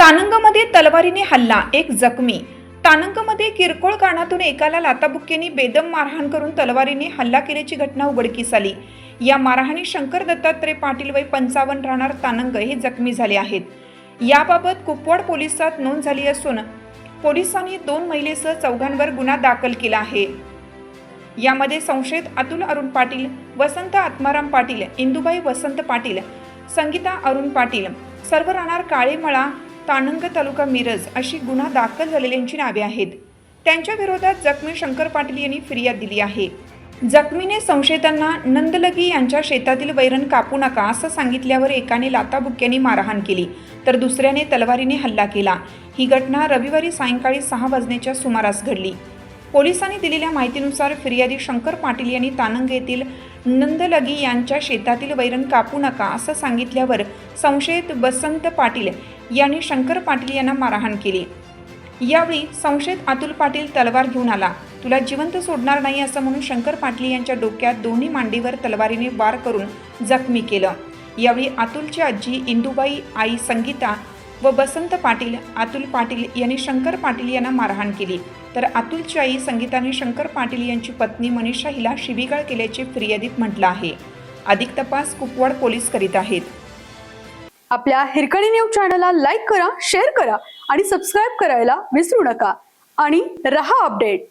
तानंगमध्ये तलवारीने हल्ला एक जखमी. तानंगमध्ये किरकोळ कारणातून एकाला लाताबुक्केने बेदम मारहाण करून तलवारीने हल्ला केल्याची घटना उघडकीस आली. या मारहाणी शंकर दत्तात्रय पाटील वय पंचावन्न राहणार तानंग हे जखमी झाले आहेत. याबाबत कुपवाड पोलिसात नोंद झाली असून पोलिसांनी दोन महिलेसह चौघांवर गुन्हा दाखल केला आहे. यामध्ये संशयित अतुल अरुण पाटील वसंत आत्माराम पाटील इंदुबाई वसंत पाटील संगीता अरुण पाटील सर्व राहणार काळेमळा तानंग तालुका मिरज अशी गुन्हा दाखल झालेल्यांची नावे आहेत. त्यांच्या विरोधात जखमी शंकर पाटील यांनी फिर्याद दिली आहे. जखमीने संशयितांना नंदलगी यांच्या शेतातील वैरण कापू नका असं सांगितल्यावर एकाने लाताबुक्क्यांनी मारहाण केली तर दुसऱ्याने तलवारीने हल्ला केला. ही घटना रविवारी सायंकाळी सहा वाजण्याच्या सुमारास घडली. पोलिसांनी दिलेल्या माहितीनुसार फिर्यादी शंकर पाटील यांनी तानंग येथील नंदलगी यांच्या शेतातील वैरण कापू नका असं सांगितल्यावर संशयित बसंत पाटील यांनी शंकर पाटील यांना मारहाण केली. यावेळी संशयित अतुल पाटील तलवार घेऊन आला. तुला जिवंत सोडणार नाही असं म्हणून शंकर पाटील यांच्या डोक्यात दोन्ही मांडीवर तलवारीने वार करून जखमी केलं. यावेळी अतुलची आजी इंदुबाई आई संगीता व बसंत पाटील अतुल पाटील यांनी शंकर पाटील यांना मारहाण केली. तर अतुलची आई संगीताने शंकर पाटील यांची पत्नी मनीषा हिला शिबिगाळ केल्याचे फिर्यादीत म्हटलं आहे. अधिक तपास कुपवाड पोलीस करीत आहेत. आपल्या हिरकणी न्यूज चॅनलला लाईक करा शेअर करा आणि सबस्क्राईब करायला विसरू नका. आणि रहा अपडेट.